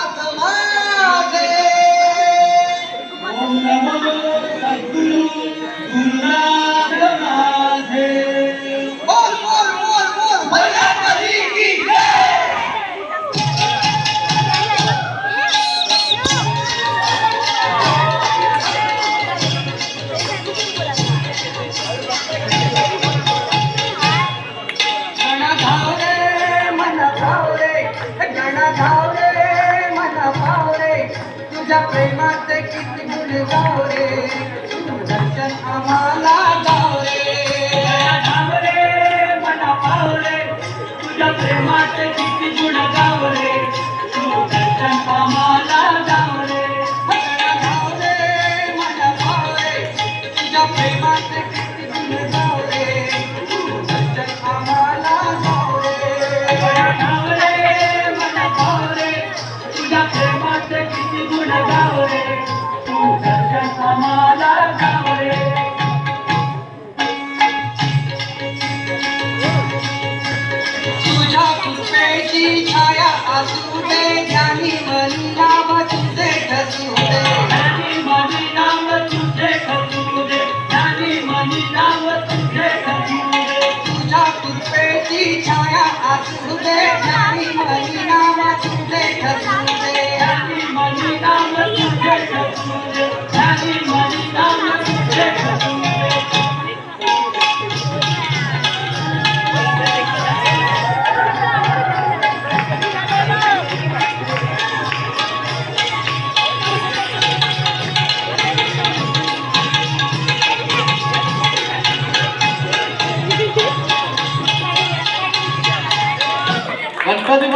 اتما دے او ميمم तुझ्या प्रेमाचे किती गुण गाव रे दर्शन आम्हाला गाव रे गाव रे मना पाव तुझ्या प्रेमाचे किती गुण गावरे. तुझी छाया असू दे ज्ञानी मनी नाम तुझे ठसू दे ज्ञानी मनी नाम तुझे छाया असू दे 축하드립니다.